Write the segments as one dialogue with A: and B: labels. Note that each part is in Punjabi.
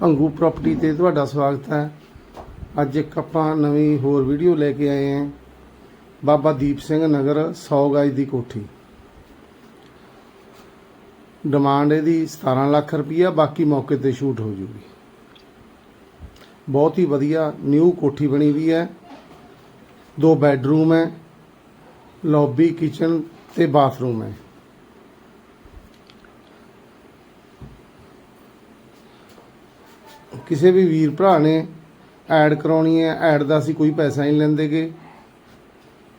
A: ਭੰਗੂ ਪ੍ਰਾਪਰਟੀ ਤੇ ਤੁਹਾਡਾ ਸਵਾਗਤ ਹੈ। ਅੱਜ ਇੱਕ ਆਪਾਂ ਨਵੀਂ ਹੋਰ ਵੀਡੀਓ ਲੈ ਕੇ ਆਏ ਹਾਂ। ਬਾਬਾ ਦੀਪ ਸਿੰਘ ਨਗਰ 100 ਗਜ ਦੀ ਕੋਠੀ। ਡਿਮਾਂਡ ਇਹਦੀ 17 ਲੱਖ ਰੁਪਈਆ, ਬਾਕੀ ਮੌਕੇ ਤੇ ਸ਼ੂਟ ਹੋ ਜੂਗੀ। ਬਹੁਤ ਹੀ ਵਧੀਆ ਨਿਊ ਕੋਠੀ ਬਣੀ ਵੀ ਹੈ। ਦੋ ਬੈੱਡਰੂਮ ਹੈ ਲੌਬੀ ਕਿਚਨ ਤੇ ਬਾਥਰੂਮ ਹੈ। ਕਿਸੇ ਵੀ ਵੀਰ ਭਰਾ ਨੇ ਐਡ ਕਰਾਉਣੀ ਹੈ, ਐਡ ਦਾ ਅਸੀਂ ਕੋਈ ਪੈਸਾ ਨਹੀਂ ਲੈਂਦੇਗੇ।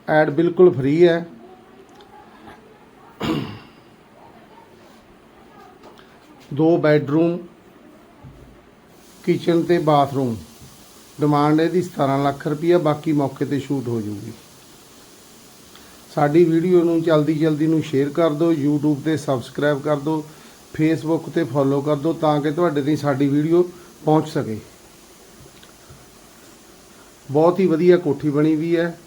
A: ਐਡ ਬਿਲਕੁਲ ਫ੍ਰੀ ਹੈ। ਦੋ ਬੈੱਡਰੂਮ, ਕਿਚਨ ਤੇ ਬਾਥਰੂਮ। ਡਿਮਾਂਡ ਇਹਦੀ 17 ਲੱਖ ਰੁਪਈਆ, ਬਾਕੀ ਮੌਕੇ ਤੇ ਸ਼ੂਟ ਹੋ ਜੂਗੀ। ਸਾਡੀ ਵੀਡੀਓ ਨੂੰ ਜਲਦੀ ਜਲਦੀ ਨੂੰ ਸ਼ੇਅਰ ਕਰ ਦਿਓ, YouTube ਤੇ ਸਬਸਕ੍ਰਾਈਬ ਕਰ ਦਿਓ, Facebook ਤੇ ਫੋਲੋ ਕਰ ਦਿਓ, ਤਾਂ ਕਿ ਤੁਹਾਡੇ ਤੱਕ ਸਾਡੀ ਵੀਡੀਓ ਪਹੁੰਚ ਸਕੇ। ਬਹੁਤ ਹੀ ਵਧੀਆ ਕੋਠੀ ਬਣੀ ਵੀ ਹੈ।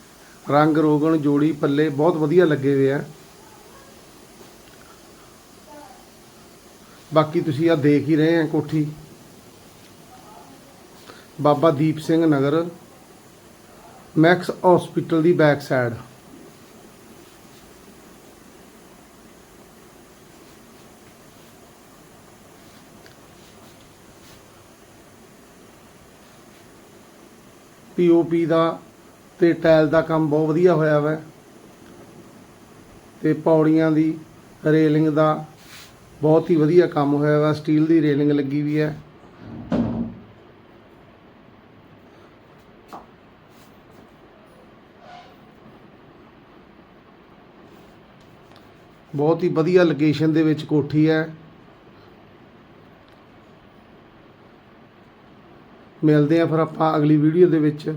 A: ਰੰਗ ਰੋਗਣ, ਜੋੜੀ, ਪੱਲੇ ਬਹੁਤ ਵਧੀਆ ਲੱਗੇ ਹੋਏ ਆ। ਬਾਕੀ ਤੁਸੀਂ ਆ ਦੇਖ ਹੀ ਰਹੇ ਆ ਕੋਠੀ। ਬਾਬਾ ਦੀਪ ਸਿੰਘ ਨਗਰ, ਮੈਕਸ ਹਸਪੀਟਲ ਦੀ ਬੈਕ ਸਾਈਡ। ਪੀਓਪੀ ਦਾ ਤੇ ਟਾਇਲ ਦਾ ਕੰਮ ਬਹੁਤ ਵਧੀਆ ਹੋਇਆ ਵਾ। ਤੇ ਪੌੜੀਆਂ ਦੀ ਰੇਲਿੰਗ ਦਾ ਬਹੁਤ ਹੀ ਵਧੀਆ ਕੰਮ ਹੋਇਆ ਵਾ। ਸਟੀਲ ਦੀ ਰੇਲਿੰਗ ਲੱਗੀ ਵੀ ਹੈ। ਬਹੁਤ ਹੀ ਵਧੀਆ ਲੋਕੇਸ਼ਨ ਦੇ ਵਿੱਚ ਕੋਠੀ ਹੈ। ਮਿਲਦੇ ਹਾਂ ਫਿਰ ਆਪਾਂ ਅਗਲੀ ਵੀਡੀਓ ਦੇ ਵਿੱਚ।